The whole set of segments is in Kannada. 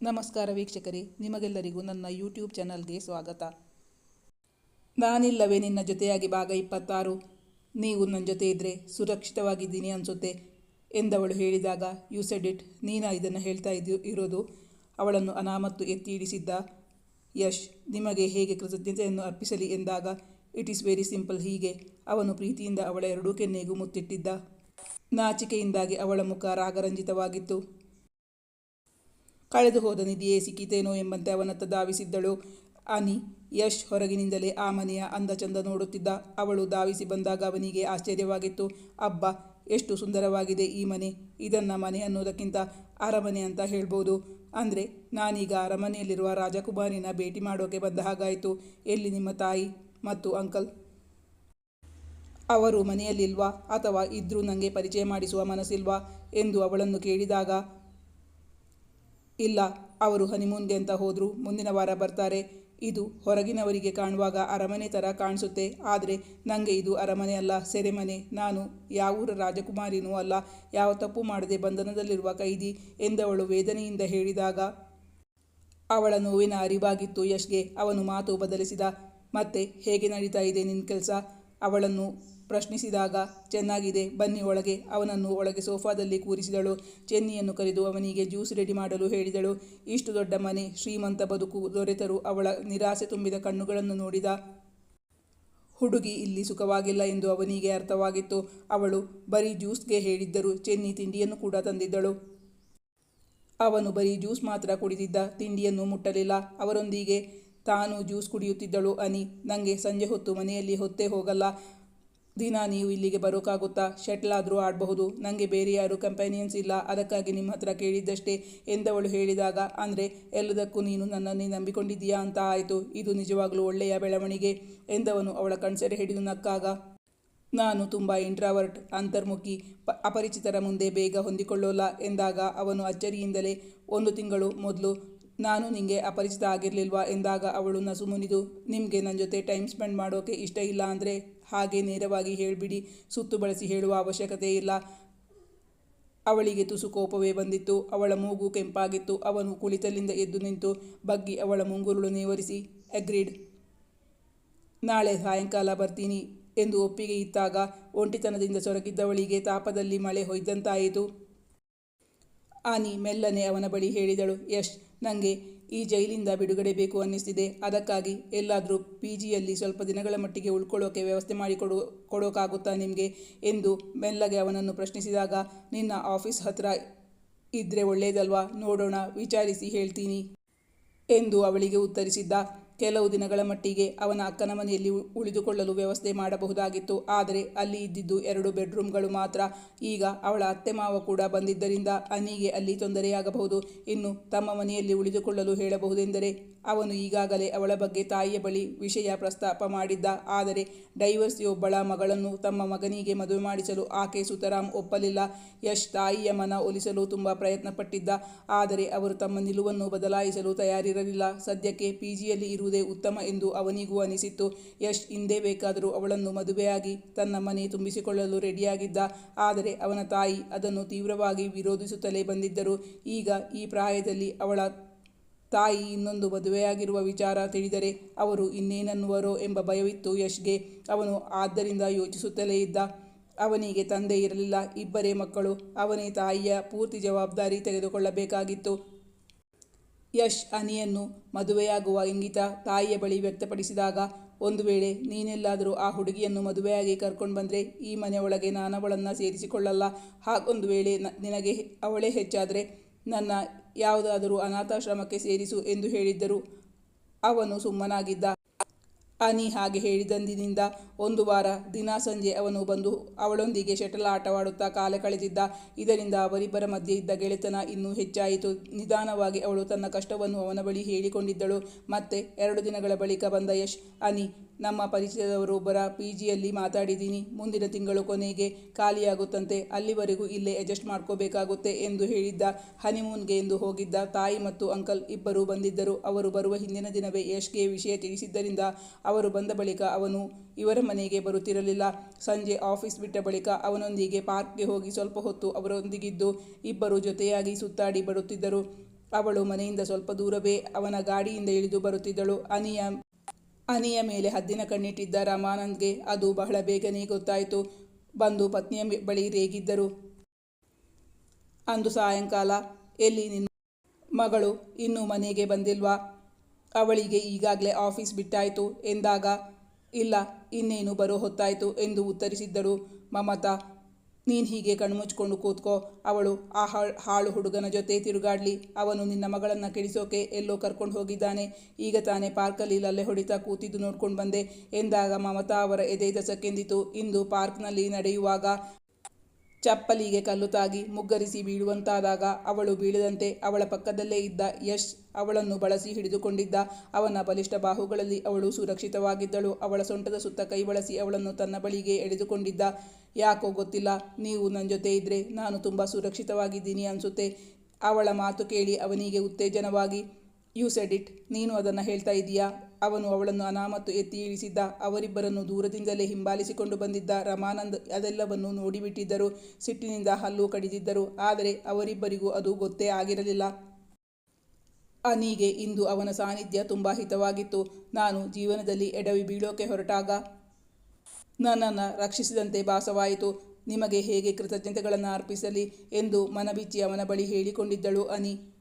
ನಮಸ್ಕಾರ ವೀಕ್ಷಕರೇ, ನಿಮಗೆಲ್ಲರಿಗೂ ನನ್ನ ಯೂಟ್ಯೂಬ್ ಚಾನಲ್ಗೆ ಸ್ವಾಗತ. ನಾನಿಲ್ಲವೇ ನಿನ್ನ ಜೊತೆಯಾಗಿ ಭಾಗ ಇಪ್ಪತ್ತಾರು. ನೀವು ನನ್ನ ಜೊತೆ ಇದ್ದರೆ ಸುರಕ್ಷಿತವಾಗಿದ್ದೀನಿ ಅನಿಸುತ್ತೆ ಎಂದವಳು ಹೇಳಿದಾಗ ಯು ಸೆಡ್ ಇಟ್ ನೀನಾ ಇದನ್ನು ಹೇಳ್ತಾ ಇದ್ದು, ಇರೋದು? ಅವಳನ್ನು ಅನಾಮತ್ತು ಎತ್ತಿ ಇಡಿಸಿದ್ದ ಯಶ್, ನಿಮಗೆ ಹೇಗೆ ಕೃತಜ್ಞತೆಯನ್ನು ಅರ್ಪಿಸಲಿ? ಎಂದಾಗ ಇಟ್ ಈಸ್ ವೆರಿ ಸಿಂಪಲ್ ಹೀಗೆ. ಅವನು ಪ್ರೀತಿಯಿಂದ ಅವಳ ಎರಡೂ ಕೆನ್ನೆಗೂ ಮುತ್ತಿಟ್ಟಿದ್ದ. ನಾಚಿಕೆಯಿಂದಾಗಿ ಅವಳ ಮುಖ ರಾಗರಂಜಿತವಾಗಿತ್ತು. ಕಳೆದು ಹೋದ ನಿಧಿಯೇ ಸಿಕ್ಕಿತೇನೋ ಎಂಬಂತೆ ಅವನತ್ತ ಧಾವಿಸಿದ್ದಳು. ಅನಿ ಯಶ್ ಹೊರಗಿನಿಂದಲೇ ಆ ಮನೆಯ ಅಂದ ಚಂದ ನೋಡುತ್ತಿದ್ದ. ಅವಳು ಧಾವಿಸಿ ಬಂದಾಗ ಅವನಿಗೆ ಆಶ್ಚರ್ಯವಾಗಿತ್ತು. ಅಬ್ಬ, ಎಷ್ಟು ಸುಂದರವಾಗಿದೆ ಈ ಮನೆ. ಇದನ್ನು ಮನೆ ಅನ್ನೋದಕ್ಕಿಂತ ಅರಮನೆ ಅಂತ ಹೇಳ್ಬೋದು. ಅಂದರೆ ನಾನೀಗ ಅರಮನೆಯಲ್ಲಿರುವ ರಾಜಕುಮಾರಿನ ಭೇಟಿ ಮಾಡೋಕೆ ಬಂದ ಹಾಗಾಯಿತು. ಎಲ್ಲಿ ನಿಮ್ಮ ತಾಯಿ ಮತ್ತು ಅಂಕಲ್? ಅವರು ಮನೆಯಲ್ಲಿಲ್ವಾ ಅಥವಾ ಇದ್ರೂ ನನಗೆ ಪರಿಚಯ ಮಾಡಿಸುವ ಮನಸ್ಸಿಲ್ವಾ ಎಂದು ಅವಳನ್ನು ಕೇಳಿದಾಗ ಇಲ್ಲ, ಅವರು ಹನಿಮೂನ್ಗೆ ಅಂತ ಹೋದರು, ಮುಂದಿನ ವಾರ ಬರ್ತಾರೆ. ಇದು ಹೊರಗಿನವರಿಗೆ ಕಾಣುವಾಗ ಅರಮನೆ ಥರ ಕಾಣಿಸುತ್ತೆ. ಆದರೆ ನನಗೆ ಇದು ಅರಮನೆ ಅಲ್ಲ, ಸೆರೆಮನೆ. ನಾನು ಯಾವೂರ ರಾಜಕುಮಾರಿನೂ ಅಲ್ಲ. ಯಾವ ತಪ್ಪು ಮಾಡದೆ ಬಂಧನದಲ್ಲಿರುವ ಕೈದಿ ಎಂದವಳು ವೇದನೆಯಿಂದ ಹೇಳಿದಾಗ, ಅವಳ ನೋವಿನ ಅರಿವಾಗಿತ್ತು ಯಶ್ಗೆ. ಅವನು ಮಾತು ಬದಲಿಸಿದ, ಮತ್ತೆ ಹೇಗೆ ನಡೀತಾ ಇದೆ ನಿನ್ನ ಕೆಲಸ? ಅವಳನ್ನು ಪ್ರಶ್ನಿಸಿದಾಗ, ಚೆನ್ನಾಗಿದೆ, ಬನ್ನಿ ಒಳಗೆ. ಅವನನ್ನು ಒಳಗೆ ಸೋಫಾದಲ್ಲಿ ಕೂರಿಸಿದಳು. ಚೆನ್ನಿಯನ್ನು ಕರೆದು ಅವನಿಗೆ ಜ್ಯೂಸ್ ರೆಡಿ ಮಾಡಲು ಹೇಳಿದಳು. ಇಷ್ಟು ದೊಡ್ಡ ಮನೆ, ಶ್ರೀಮಂತ ಬದುಕು ದೊರೆತರು ಅವಳ ನಿರಾಸೆ ತುಂಬಿದ ಕಣ್ಣುಗಳನ್ನು ನೋಡಿದ ಹುಡುಗಿ ಇಲ್ಲಿ ಸುಖವಾಗಿಲ್ಲ ಎಂದು ಅವನಿಗೆ ಅರ್ಥವಾಗಿತ್ತು. ಅವಳು ಬರೀ ಜ್ಯೂಸ್ಗೆ ಹೇಳಿದ್ದರು ಚೆನ್ನಿ ತಿಂಡಿಯನ್ನು ಕೂಡ ತಂದಿದ್ದಳು. ಅವನು ಬರೀ ಜ್ಯೂಸ್ ಮಾತ್ರ ಕುಡಿದಿದ್ದ, ತಿಂಡಿಯನ್ನು ಮುಟ್ಟಲಿಲ್ಲ. ಅವರೊಂದಿಗೆ ತಾನು ಜ್ಯೂಸ್ ಕುಡಿಯುತ್ತಿದ್ದಳು ಅನಿ. ನನಗೆ ಸಂಜೆ ಹೊತ್ತು ಮನೆಯಲ್ಲಿ ಹೊತ್ತೇ ಹೋಗಲ್ಲ. ದಿನ ನೀವು ಇಲ್ಲಿಗೆ ಬರೋಕ್ಕಾಗುತ್ತಾ ಶಟ್ಲ್ ಆದರೂ ಆಡಬಹುದು. ನನಗೆ ಬೇರೆ ಯಾರು ಕಂಪೆನಿಯನ್ಸ್ ಇಲ್ಲ. ಅದಕ್ಕಾಗಿ ನಿಮ್ಮ ಹತ್ರ ಕೇಳಿದ್ದಷ್ಟೇ ಎಂದವಳು ಹೇಳಿದಾಗ, ಅಂದರೆ ಎಲ್ಲದಕ್ಕೂ ನೀನು ನನ್ನನ್ನೇ ನಂಬಿಕೊಂಡಿದ್ದೀಯಾ? ಅಂತ ಆಯಿತು. ಇದು ನಿಜವಾಗಲೂ ಒಳ್ಳೆಯ ಬೆಳವಣಿಗೆ, ಎಂದವನು ಅವಳ ಕಣ್ಸೆರೆ ಹಿಡಿದು ನಕ್ಕಾಗ. ನಾನು ತುಂಬ ಇಂಟ್ರಾವರ್ಟ್ ಅಂತರ್ಮುಖಿ, ಪ, ಅಪರಿಚಿತರ ಮುಂದೆ ಬೇಗ ಹೊಂದಿಕೊಳ್ಳೋಲ್ಲ, ಎಂದಾಗ ಅವನು ಅಚ್ಚರಿಯಿಂದಲೇ, ಒಂದು ತಿಂಗಳು ಮೊದಲು ನಾನು ನಿಮಗೆ ಅಪರಿಚಿತ ಆಗಿರಲಿಲ್ವಾ? ಎಂದಾಗ ಅವಳು ನಸುಮುನಿದು, ನಿಮಗೆ ನನ್ನ ಜೊತೆ ಟೈಮ್ ಸ್ಪೆಂಡ್ ಮಾಡೋಕೆ ಇಷ್ಟ ಇಲ್ಲ ಅಂದರೆ ಹಾಗೆ ನೇರವಾಗಿ ಹೇಳಿಬಿಡಿ, ಸುತ್ತು ಬಳಸಿ ಹೇಳುವ ಅವಶ್ಯಕತೆ ಇಲ್ಲ. ಅವಳಿಗೆ ತುಸು ಕೋಪವೇ ಬಂದಿತ್ತು. ಅವಳ ಮೂಗು ಕೆಂಪಾಗಿತ್ತು. ಅವನು ಕುಳಿತಲ್ಲಿಂದ ಎದ್ದು ನಿಂತು ಬಗ್ಗಿ ಅವಳ ಮುಂಗುರುಳು ನೇವರಿಸಿ, ಅಗ್ರೀಡ್, ನಾಳೆ ಸಾಯಂಕಾಲ ಬರ್ತೀನಿ ಎಂದು ಒಪ್ಪಿಗೆ ಇತ್ತಾಗ ಒಂಟಿತನದಿಂದ ಸೊರಗಿದ್ದವಳಿಗೆ ತಾಪದಲ್ಲಿ ಮಳೆ ಹೊಯ್ದಂತಾಯಿತು. ಆನಿ ಮೆಲ್ಲನೆ ಅವನ ಬಳಿ ಹೇಳಿದಳು, ಯಶ್ ನನಗೆ ಈ ಜೈಲಿಂದ ಬಿಡುಗಡೆ ಬೇಕು ಅನ್ನಿಸ್ತಿದೆ. ಅದಕ್ಕಾಗಿ ಎಲ್ಲಾದರೂ ಪಿ ಜಿಯಲ್ಲಿ ಸ್ವಲ್ಪ ದಿನಗಳ ಮಟ್ಟಿಗೆ ಉಳ್ಕೊಳ್ಳೋಕೆ ವ್ಯವಸ್ಥೆ ಮಾಡಿಕೊಡು ಕೊಡೋಕ್ಕಾಗುತ್ತಾ ನಿಮಗೆ? ಎಂದು ಮೆಲ್ಲಗೆ ಅವನನ್ನು ಪ್ರಶ್ನಿಸಿದಾಗ, ನಿನ್ನ ಆಫೀಸ್ ಹತ್ರ ಇದ್ದರೆ ಒಳ್ಳೆಯದಲ್ವಾ ನೋಡೋಣ, ವಿಚಾರಿಸಿ ಹೇಳ್ತೀನಿ. ಎಂದು ಅವಳಿಗೆ ಉತ್ತರಿಸಿದ್ದ ಕೆಲವು ದಿನಗಳ ಮಟ್ಟಿಗೆ ಅವನ ಅಕ್ಕನ ಮನೆಯಲ್ಲಿ ಉಳಿದುಕೊಳ್ಳಲು ವ್ಯವಸ್ಥೆ ಮಾಡಬಹುದಾಗಿತ್ತು. ಆದರೆ ಅಲ್ಲಿ ಇದ್ದಿದ್ದು ಎರಡು ಬೆಡ್ರೂಮ್ಗಳು ಮಾತ್ರ. ಈಗ ಅವಳ ಅತ್ತೆ ಮಾವ ಕೂಡ ಬಂದಿದ್ದರಿಂದ ಅನಿಗೆ ಅಲ್ಲಿ ತೊಂದರೆಯಾಗಬಹುದು. ಇನ್ನು ತಮ್ಮ ಮನೆಯಲ್ಲಿ ಉಳಿದುಕೊಳ್ಳಲು ಹೇಳಬಹುದೆಂದರೆ ಅವನು ಈಗಾಗಲೇ ಅವಳ ಬಗ್ಗೆ ತಾಯಿಯ ಬಳಿ ವಿಷಯ ಪ್ರಸ್ತಾಪ ಮಾಡಿದ್ದ. ಆದರೆ ಡೈವರ್ಸಿಯೊಬ್ಬಳ ಮಗಳನ್ನು ತಮ್ಮ ಮಗನಿಗೆ ಮದುವೆ ಮಾಡಿಸಲು ಆಕೆ ಸುತರಾಮ್ ಒಪ್ಪಲಿಲ್ಲ. ಯಶ್ ತಾಯಿಯ ಮನ ಒಲಿಸಲು ತುಂಬ ಪ್ರಯತ್ನಪಟ್ಟಿದ್ದ. ಆದರೆ ಅವರು ತಮ್ಮ ನಿಲುವನ್ನು ಬದಲಾಯಿಸಲು ತಯಾರಿರಲಿಲ್ಲ. ಸದ್ಯಕ್ಕೆ ಪಿ ಜಿಯಲ್ಲಿ ಇರುವುದೇ ಉತ್ತಮ ಎಂದು ಅವನಿಗೂ ಅನಿಸಿತ್ತು. ಯಶ್ ಹಿಂದೆ ಬೇಕಾದರೂ ಅವಳನ್ನು ಮದುವೆಯಾಗಿ ತನ್ನ ಮನೆ ತುಂಬಿಸಿಕೊಳ್ಳಲು ರೆಡಿಯಾಗಿದ್ದ. ಆದರೆ ಅವನ ತಾಯಿ ಅದನ್ನು ತೀವ್ರವಾಗಿ ವಿರೋಧಿಸುತ್ತಲೇ ಬಂದಿದ್ದರು. ಈಗ ಈ ಪ್ರಾಯದಲ್ಲಿ ಅವಳ ತಾಯಿ ಇನ್ನೊಂದು ಮದುವೆಯಾಗಿರುವ ವಿಚಾರ ತಿಳಿದರೆ ಅವರು ಇನ್ನೇನನ್ನುವರೋ ಎಂಬ ಭಯವಿತ್ತು ಯಶ್ಗೆ. ಅವನು ಆದ್ದರಿಂದ ಯೋಚಿಸುತ್ತಲೇ ಇದ್ದ. ಅವನಿಗೆ ತಂದೆ ಇರಲಿಲ್ಲ. ಇಬ್ಬರೇ ಮಕ್ಕಳು. ಅವನೇ ತಾಯಿಯ ಪೂರ್ತಿ ಜವಾಬ್ದಾರಿ ತೆಗೆದುಕೊಳ್ಳಬೇಕಾಗಿತ್ತು. ಯಶ್ ಅನಿಯನ್ನು ಮದುವೆಯಾಗುವ ಇಂಗಿತ ತಾಯಿಯ ಬಳಿ ವ್ಯಕ್ತಪಡಿಸಿದಾಗ, ಒಂದು ವೇಳೆ ನೀನೆಲ್ಲಾದರೂ ಆ ಹುಡುಗಿಯನ್ನು ಮದುವೆಯಾಗಿ ಕರ್ಕೊಂಡು ಬಂದರೆ ಈ ಮನೆಯೊಳಗೆ ನಾನವಳನ್ನು ಸೇರಿಸಿಕೊಳ್ಳಲ್ಲ. ಹಾಗೊಂದು ವೇಳೆ ನಿನಗೆ ಅವಳೇ ಹೆಚ್ಚಾದರೆ ನನ್ನ ಯಾವುದಾದರೂ ಅನಾಥಾಶ್ರಮಕ್ಕೆ ಸೇರಿಸು ಎಂದು ಹೇಳಿದ್ದರು. ಅವನು ಸುಮ್ಮನಾಗಿದ್ದ. ಅನಿ ಹಾಗೆ ಹೇಳಿದಂದಿನಿಂದ ಒಂದು ವಾರ, ದಿನ ಸಂಜೆ ಅವನು ಬಂದು ಅವಳೊಂದಿಗೆ ಶಟಲ್ ಆಟವಾಡುತ್ತಾ ಕಾಲ ಕಳೆದಿದ್ದ. ಇದರಿಂದ ಅವರಿಬ್ಬರ ಮಧ್ಯೆ ಇದ್ದ ಗೆಳೆತನ ಇನ್ನೂ ಹೆಚ್ಚಾಯಿತು. ನಿಧಾನವಾಗಿ ಅವಳು ತನ್ನ ಕಷ್ಟವನ್ನು ಅವನ ಬಳಿ ಹೇಳಿಕೊಂಡಿದ್ದಳು. ಮತ್ತೆ ಎರಡು ದಿನಗಳ ಬಳಿಕ ಬಂದ ಯಶ್, ಅನಿ ನಮ್ಮ ಪರಿಚಯದವರೊಬ್ಬರ ಪಿ ಜಿಯಲ್ಲಿ ಮಾತಾಡಿದ್ದೀನಿ. ಮುಂದಿನ ತಿಂಗಳು ಕೊನೆಗೆ ಖಾಲಿಯಾಗುತ್ತಂತೆ ಅಲ್ಲಿವರೆಗೂ ಇಲ್ಲೇ ಅಡ್ಜಸ್ಟ್ ಮಾಡ್ಕೋಬೇಕಾಗುತ್ತೆ ಎಂದು ಹೇಳಿದ್ದ ಹನಿಮೂನ್ಗೆ ಎಂದು ಹೋಗಿದ್ದ ತಾಯಿ ಮತ್ತು ಅಂಕಲ್ ಇಬ್ಬರು ಬಂದಿದ್ದರು. ಅವರು ಬರುವ ಹಿಂದಿನ ದಿನವೇ ಯಶ್ಗೆ ವಿಷಯ ತಿಳಿಸಿದ್ದರಿಂದ ಅವರು ಬಂದ ಬಳಿಕ ಅವನು ಇವರ ಮನೆಗೆ ಬರುತ್ತಿರಲಿಲ್ಲ. ಸಂಜೆ ಆಫೀಸ್ ಬಿಟ್ಟ ಬಳಿಕ ಅವನೊಂದಿಗೆ ಪಾರ್ಕ್ಗೆ ಹೋಗಿ ಸ್ವಲ್ಪ ಹೊತ್ತು ಅವರೊಂದಿಗಿದ್ದು ಇಬ್ಬರು ಜೊತೆಯಾಗಿ ಸುತ್ತಾಡಿ ಬರುತ್ತಿದ್ದರು. ಅವಳು ಮನೆಯಿಂದ ಸ್ವಲ್ಪ ದೂರವೇ ಅವನ ಗಾಡಿಯಿಂದ ಇಳಿದು ಬರುತ್ತಿದ್ದಳು. ಅನಿಯ ಅನಿಯ ಮೇಲೆ ಹದ್ದಿನ ಕಣ್ಣಿಟ್ಟಿದ್ದ ರಾಮಾನಂದ್ಗೆ ಅದು ಬಹಳ ಬೇಗನೆ ಗೊತ್ತಾಯಿತು. ಬಂದು ಪತ್ನಿಯ ಬಳಿ ರೇಗಿದ್ದರು. ಅಂದು ಸಾಯಂಕಾಲ, ಎಲ್ಲಿ ನಿನ್ನ ಮಗಳು ಇನ್ನೂ ಮನೆಗೆ ಬಂದಿಲ್ವಾ? ಅವಳಿಗೆ ಈಗಾಗಲೇ ಆಫೀಸ್ ಬಿಟ್ಟಾಯಿತು ಎಂದಾಗ, ಇಲ್ಲ, ಇನ್ನೇನು ಬರೋ ಹೊತ್ತಾಯಿತು ಎಂದು ಉತ್ತರಿಸಿದ್ದರು ಮಮತಾ. ನೀನು ಹೀಗೆ ಕಣ್ಮುಚ್ಕೊಂಡು ಕೂತ್ಕೋ. ಅವಳು ಆ ಹಾಳ್- ಹುಡುಗನ ಜೊತೆ ತಿರುಗಾಡ್ಲಿ. ಅವನು ನಿನ್ನ ಮಗಳನ್ನು ಕೆಡಿಸೋಕೆ ಎಲ್ಲೋ ಕರ್ಕೊಂಡು ಹೋಗಿದ್ದಾನೆ. ಈಗ ತಾನೇ ಪಾರ್ಕಲ್ಲಿ ಲಲ್ಲೆ ಹೊಡಿತಾ ಕೂತಿದ್ದು ನೋಡ್ಕೊಂಡು ಬಂದೆ. ಎಂದಾಗ ಮಮತಾ ಅವರ ಎದೆ ದಸಕ್ಕೆಂದಿತು. ಇಂದು ಪಾರ್ಕ್ನಲ್ಲಿ ನಡೆಯುವಾಗ ಚಪ್ಪಲಿಗೆ ಕಲ್ಲು ತಾಗಿ ಮುಗ್ಗರಿಸಿ ಬೀಳುವಂತಾದಾಗ ಅವಳು ಬೀಳದಂತೆ ಅವಳ ಪಕ್ಕದಲ್ಲೇ ಇದ್ದ ಯಶ್ ಅವಳನ್ನು ಬಳಸಿ ಹಿಡಿದುಕೊಂಡಿದ್ದ. ಅವನ ಬಲಿಷ್ಠ ಬಾಹುಗಳಲ್ಲಿ ಅವಳು ಸುರಕ್ಷಿತವಾಗಿದ್ದಳು. ಅವಳ ಸೊಂಟದ ಸುತ್ತ ಕೈ ಬಳಸಿ ಅವಳನ್ನು ತನ್ನ ಬಳಿಗೆ ಎಳೆದುಕೊಂಡಿದ್ದ. ಯಾಕೋ ಗೊತ್ತಿಲ್ಲ, ನೀವು ನನ್ನ ಜೊತೆ ಇದ್ದರೆ ನಾನು ತುಂಬ ಸುರಕ್ಷಿತವಾಗಿದ್ದೀನಿ ಅನಿಸುತ್ತೆ. ಅವಳ ಮಾತು ಕೇಳಿ ಅವನಿಗೆ ಉತ್ತೇಜನವಾಗಿ ಯು ಸೆಡ್ ಇಟ್ ನೀನು ಅದನ್ನು ಹೇಳ್ತಾ ಇದೀಯಾ? ಅವನು ಅವಳನ್ನು ಅನಾಮತ್ತು ಎತ್ತಿ ಇಳಿಸಿದ್ದ. ಅವರಿಬ್ಬರನ್ನು ದೂರದಿಂದಲೇ ಹಿಂಬಾಲಿಸಿಕೊಂಡು ಬಂದಿದ್ದ ರಮಾನಂದ್ ಅದೆಲ್ಲವನ್ನು ನೋಡಿಬಿಟ್ಟಿದ್ದರು. ಸಿಟ್ಟಿನಿಂದ ಹಲ್ಲು ಕಡಿದಿದ್ದರು. ಆದರೆ ಅವರಿಬ್ಬರಿಗೂ ಅದು ಗೊತ್ತೇ ಆಗಿರಲಿಲ್ಲ. ಅನಿಗೆ ಇಂದು ಅವನ ಸಾನ್ನಿಧ್ಯ ತುಂಬ ಹಿತವಾಗಿತ್ತು. ನಾನು ಜೀವನದಲ್ಲಿ ಎಡವಿ ಬೀಳೋಕೆ ಹೊರಟಾಗ ನನ್ನನ್ನು ರಕ್ಷಿಸಿದಂತೆ ಭಾಸವಾಯಿತು. ನಿಮಗೆ ಹೇಗೆ ಕೃತಜ್ಞತೆಗಳನ್ನು ಅರ್ಪಿಸಲಿ ಎಂದು ಮನಬಿಚ್ಚಿ ಅವನ ಬಳಿ ಹೇಳಿಕೊಂಡಿದ್ದಳು Annie.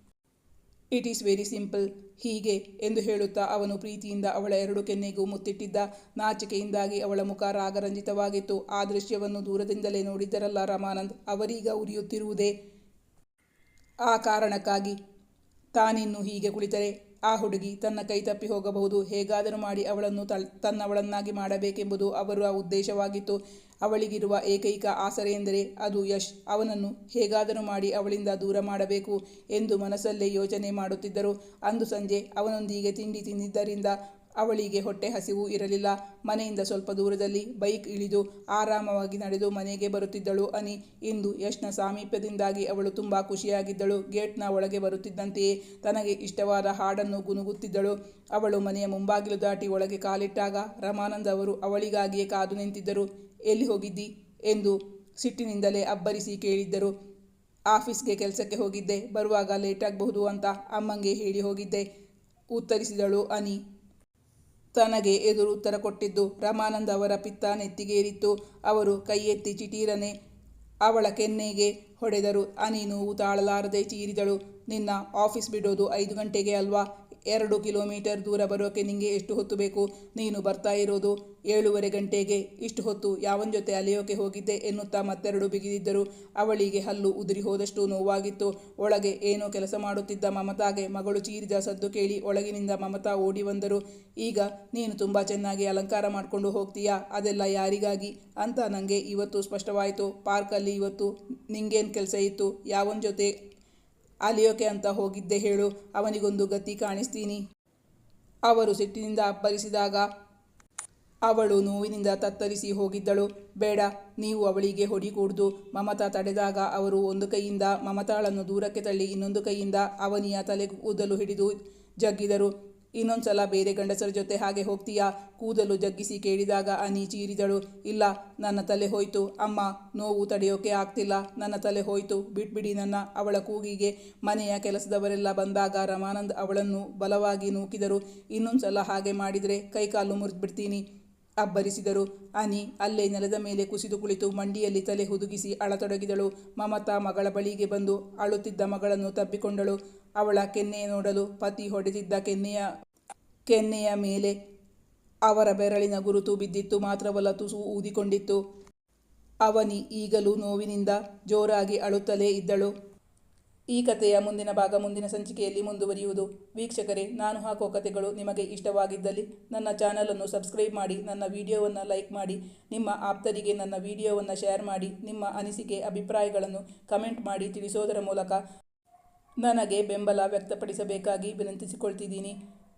It is very simple ಹೀಗೆ ಎಂದು ಹೇಳುತ್ತಾ ಅವನು ಪ್ರೀತಿಯಿಂದ ಅವಳ ಎರಡು ಕೆನ್ನೆಗೂ ಮುತ್ತಿಟ್ಟಿದ್ದ ನಾಚಿಕೆಯಿಂದಾಗಿ ಅವಳ ಮುಖ ರಾಗರಂಜಿತವಾಗಿತ್ತು. ಆ ದೃಶ್ಯವನ್ನು ದೂರದಿಂದಲೇ ನೋಡಿದ್ದರಲ್ಲ ರಮಾನಂದ್, ಅವರೀಗ ಉರಿಯುತ್ತಿರುವುದೇ? ಆ ಕಾರಣಕ್ಕಾಗಿ ತಾನಿನ್ನು ಹೀಗೆ ಕುಳಿತರೆ? ಆ ಹುಡುಗಿ ತನ್ನ ಕೈ ತಪ್ಪಿ ಹೋಗಬಹುದು. ಹೇಗಾದರೂ ಮಾಡಿ ಅವಳನ್ನು ತನ್ನವಳನ್ನಾಗಿ ಮಾಡಬೇಕೆಂಬುದು ಅವರ ಉದ್ದೇಶವಾಗಿತ್ತು. ಅವಳಿಗಿರುವ ಏಕೈಕ ಆಸರೆ ಎಂದರೆ ಅದು ಯಶ್. ಅವನನ್ನು ಹೇಗಾದರೂ ಮಾಡಿ ಅವಳಿಂದ ದೂರ ಮಾಡಬೇಕು ಎಂದು ಮನಸ್ಸಲ್ಲೇ ಯೋಚನೆ ಮಾಡುತ್ತಿದ್ದರು. ಅಂದು ಸಂಜೆ ಅವನೊಂದಿಗೆ ತಿಂಡಿ ತಿಂದಿದ್ದರಿಂದ ಅವಳಿಗೆ ಹೊಟ್ಟೆ ಹಸಿವು ಇರಲಿಲ್ಲ. ಮನೆಯಿಂದ ಸ್ವಲ್ಪ ದೂರದಲ್ಲಿ ಬೈಕ್ ಇಳಿದು ಆರಾಮವಾಗಿ ನಡೆದು ಮನೆಗೆ ಬರುತ್ತಿದ್ದಳು ಅನಿ. ಇಂದು ಯಶ್ನ ಸಾಮೀಪ್ಯದಿಂದಾಗಿ ಅವಳು ತುಂಬ ಖುಷಿಯಾಗಿದ್ದಳು. ಗೇಟ್ನ ಒಳಗೆ ಬರುತ್ತಿದ್ದಂತೆಯೇ ತನಗೆ ಇಷ್ಟವಾದ ಹಾಡನ್ನು ಗುನುಗುತ್ತಿದ್ದಳು. ಅವಳು ಮನೆಯ ಮುಂಬಾಗಿಲು ದಾಟಿ ಒಳಗೆ ಕಾಲಿಟ್ಟಾಗ ರಮಾನಂದ್ ಅವರು ಅವಳಿಗಾಗಿಯೇ ಕಾದು ನಿಂತಿದ್ದರು. ಎಲ್ಲಿ ಹೋಗಿದ್ದಿ? ಎಂದು ಸಿಟ್ಟಿನಿಂದಲೇ ಅಬ್ಬರಿಸಿ ಕೇಳಿದ್ದರು. ಆಫೀಸ್ಗೆ ಕೆಲಸಕ್ಕೆ ಹೋಗಿದ್ದೆ. ಬರುವಾಗ ಲೇಟಾಗಬಹುದು ಅಂತ ಅಮ್ಮಂಗೆ ಹೇಳಿ ಹೋಗಿದ್ದೆ, ಉತ್ತರಿಸಿದಳು ಅನಿ. ತನಗೆ ಎದುರು ಉತ್ತರ ಕೊಟ್ಟಿದ್ದು. ರಮಾನಂದ ಅವರ ಪಿತ್ತ ನೆತ್ತಿಗೇರಿತ್ತು. ಅವರು ಕೈ ಎತ್ತಿ ಚಿಟೀರನೆ ಅವಳ ಕೆನ್ನೆಗೆ ಹೊಡೆದರು. ಅನೀನು ತಾಳಲಾರದೆ ಚೀರಿದಳು. ನಿನ್ನ ಆಫೀಸ್ ಬಿಡೋದು ಐದು ಗಂಟೆಗೆ ಅಲ್ವಾ? ಎರಡು ಕಿಲೋಮೀಟರ್ ದೂರ ಬರೋಕೆ ನಿಂಗೆ ಎಷ್ಟು ಹೊತ್ತು ಬೇಕು? ನೀನು ಬರ್ತಾ ಇರೋದು ಏಳುವರೆ ಗಂಟೆಗೆ. ಇಷ್ಟು ಹೊತ್ತು ಯಾವನ ಜೊತೆ ಅಲೆಯೋಕೆ ಹೋಗಿದ್ದೆ ಎನ್ನುತ್ತಾ ಮತ್ತೆರಡು ಬಿಗಿದಿದ್ದರು. ಅವಳಿಗೆ ಹಲ್ಲು ಉದುರಿ ಹೋದಷ್ಟು ನೋವಾಗಿತ್ತು. ಒಳಗೆ ಏನೋ ಕೆಲಸ ಮಾಡುತ್ತಿದ್ದ ಮಮತಾಗೆ ಮಗಳು ಚೀರಿದ ಸದ್ದು ಕೇಳಿ ಒಳಗಿನಿಂದ ಮಮತಾ ಓಡಿ ಬಂದರು. ಈಗ ನೀನು ತುಂಬ ಚೆನ್ನಾಗಿ ಅಲಂಕಾರ ಮಾಡಿಕೊಂಡು ಹೋಗ್ತೀಯಾ? ಅದೆಲ್ಲ ಯಾರಿಗಾಗಿ? ಅಂತ ನನಗೆ ಇವತ್ತು ಸ್ಪಷ್ಟವಾಯಿತು. ಪಾರ್ಕಲ್ಲಿ ಇವತ್ತು ನಿಂಗೇನು ಕೆಲಸ ಇತ್ತು? ಯಾವನ ಜೊತೆ ಅಲಿಯೋಕೆ ಅಂತ ಹೋಗಿದ್ದೆ ಹೇಳು, ಅವನಿಗೊಂದು ಗತಿ ಕಾಣಿಸ್ತೀನಿ. ಅವರು ಸಿಟ್ಟಿನಿಂದ ಅಬ್ಬರಿಸಿದಾಗ ಅವಳು ನೋವಿನಿಂದ ತತ್ತರಿಸಿ ಹೋಗಿದ್ದಳು. ಬೇಡ, ನೀವು ಅವಳಿಗೆ ಹೊಡಿಕೂಡ್ದು. ಮಮತಾ ತಡೆದಾಗ ಅವರು ಒಂದು ಕೈಯಿಂದ ಮಮತಾಳನ್ನು ದೂರಕ್ಕೆ ತಳ್ಳಿ ಇನ್ನೊಂದು ಕೈಯಿಂದ ಅವನಿಯ ತಲೆ ಕೂದಲು ಹಿಡಿದು ಜಗ್ಗಿದರು. ಇನ್ನೊಂದ್ಸಲ ಬೇರೆ ಗಂಡಸರ ಜೊತೆ ಹಾಗೆ ಹೋಗ್ತೀಯಾ? ಕೂದಲು ಜಗ್ಗಿಸಿ ಕೇಳಿದಾಗ ಅನಿ ಚೀರಿದಳು. ಇಲ್ಲ, ನನ್ನ ತಲೆ ಹೋಯ್ತು. ಅಮ್ಮ, ನೋವು ತಡೆಯೋಕೆ ಆಗ್ತಿಲ್ಲ. ನನ್ನ ತಲೆ ಹೋಯ್ತು. ಬಿಟ್ಬಿಡಿ ನನ್ನ. ಅವಳ ಕೂಗಿಗೆ ಮನೆಯ ಕೆಲಸದವರೆಲ್ಲ ಬಂದಾಗ ರಮಾನಂದ್ ಅವಳನ್ನು ಬಲವಾಗಿ ನೂಕಿದರು. ಇನ್ನೊಂದ್ಸಲ ಹಾಗೆ ಮಾಡಿದರೆ ಕೈಕಾಲು ಮುರಿದ್ಬಿಡ್ತೀನಿ, ಅಬ್ಬರಿಸಿದರು. ಅನಿ ಅಲ್ಲೇ ನೆಲದ ಮೇಲೆ ಕುಸಿದು ಕುಳಿತು ಮಂಡಿಯಲ್ಲಿ ತಲೆ ಹುದುಗಿಸಿ ಅಳತೊಡಗಿದಳು. ಮಮತಾ ಮಗಳ ಬಳಿಗೆ ಬಂದು ಅಳುತ್ತಿದ್ದ ಮಗಳನ್ನು ತಬ್ಬಿಕೊಂಡಳು. ಅವಳ ಕೆನ್ನೆ ನೋಡಲು ಪತಿ ಹೊಡೆದಿದ್ದ ಕೆನ್ನೆಯ ಕೆನ್ನೆಯ ಮೇಲೆ ಅವರ ಬೆರಳಿನ ಗುರುತು ಬಿದ್ದಿತ್ತು, ಮಾತ್ರವಲ್ಲ ತುಸು ಊದಿಕೊಂಡಿತ್ತು. ಅವನಿ ಈಗಲೂ ನೋವಿನಿಂದ ಜೋರಾಗಿ ಅಳುತ್ತಲೇ ಇದ್ದಳು. ಈ ಕಥೆಯ ಮುಂದಿನ ಭಾಗ ಮುಂದಿನ ಸಂಚಿಕೆಯಲ್ಲಿ ಮುಂದುವರಿಯುವುದು. ವೀಕ್ಷಕರೇ, ನಾನು ಹಾಕೋ ಕಥೆಗಳು ನಿಮಗೆ ಇಷ್ಟವಾಗಿದ್ದಲ್ಲಿ ನನ್ನ ಚಾನಲನ್ನು ಸಬ್ಸ್ಕ್ರೈಬ್ ಮಾಡಿ, ನನ್ನ ವಿಡಿಯೋವನ್ನು ಲೈಕ್ ಮಾಡಿ, ನಿಮ್ಮ ಆಪ್ತರಿಗೆ ನನ್ನ ವಿಡಿಯೋವನ್ನು ಶೇರ್ ಮಾಡಿ, ನಿಮ್ಮ ಅನಿಸಿಕೆ, ಅಭಿಪ್ರಾಯಗಳನ್ನು ಕಮೆಂಟ್ ಮಾಡಿ ತಿಳಿಸೋದರ ಮೂಲಕ ನನಗೆ ಬೆಂಬಲ ವ್ಯಕ್ತಪಡಿಸಬೇಕಾಗಿ ವಿನಂತಿಸಿಕೊಳ್ತಿದ್ದೀನಿ.